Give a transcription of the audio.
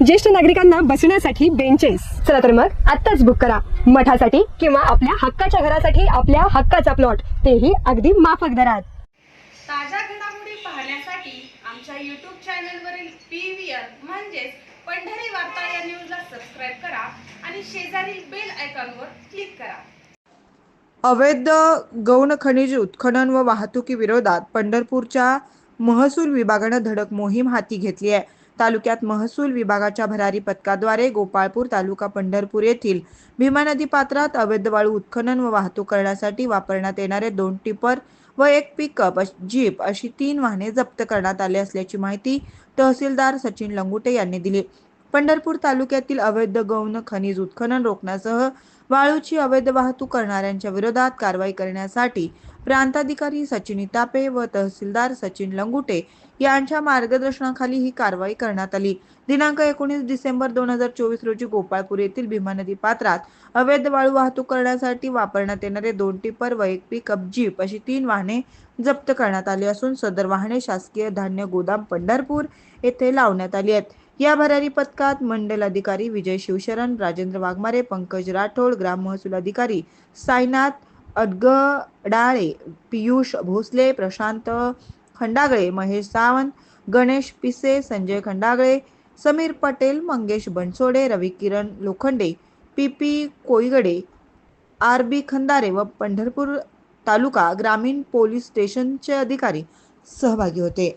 ज्येष्ठ नागरिकांना बसण्यासाठी बेंचेस चला तर मग आत्ताच बुक करा. मठासाठी किंवा आपल्या हक्काच्या घरासाठी आपल्या हक्काचा प्लॉट तेही अगदी माफक दरात. ताज्या घडामोडी पाहण्यासाठी आमच्या यूट्यूब चॅनलवरील पी व्ही आर म्हणजेच पंढरी वार्ता या न्यूजला सबस्क्राईब करा आणि शेजारील बेल आयकॉनवर क्लिक करा. अवैध गौण खनिज उत्खनन व वाहतुकीविरोधात पंढरपूरच्या महसूल विभागानं धडक मोहीम हाती घेतली आहे. तालुक्यात महसूल विभागाच्या भरारी पथकाद्वारे गोपाळपूर तालुका पंढरपूर येथील भीमा नदी पात्रात अवैध वाळू उत्खनन व वाहतूक करण्यासाठी वापरण्यात येणारे दोन टिपर व एक पिकअप जीप अशी तीन वाहने जप्त करण्यात आले असल्याची माहिती तहसीलदार सचिन लंगुटे यांनी दिली. पंढरपूर तालुक्यातील अवैध गौण खनिज उत्खनन रोखण्यासह वाळूची अवैध वाहतूक करणाऱ्यांच्या विरोधात कारवाई करण्यासाठी प्रांताधिकारी सचिन इतापे व तहसीलदार सचिन लंगुटे यांच्या मार्गदर्शनाखाली ही कारवाई करण्यात आली. दिनांक एकोणीस डिसेंबर दोन हजार चोवीस रोजी गोपाळपूर येथील भीमा नदी पात्रात अवैध वाळू वाहतूक करण्यासाठी वापरण्यात येणारे दोन टिपर व एक पिकअप जीप अशी तीन वाहने जप्त करण्यात आली असून सदर वाहने शासकीय धान्य गोदाम पंढरपूर येथे लावण्यात आली आहेत. या भरारी पथकात मंडल अधिकारी विजय शिवशरण राजेंद्र वाघमारे पंकज राठोड ग्राम महसूल अधिकारी Sainath अडगडाळे Piyush Bhosale Prashant Khandagale Mahesh Sawant Ganesh Pise Sanjay Khandagale Sameer Patel Mangesh Bansode Ravi Kiran Lokhande P P Koigade R B Khandare व पंढरपूर तालुका ग्रामीण पोलीस स्टेशनचे अधिकारी सहभागी होते.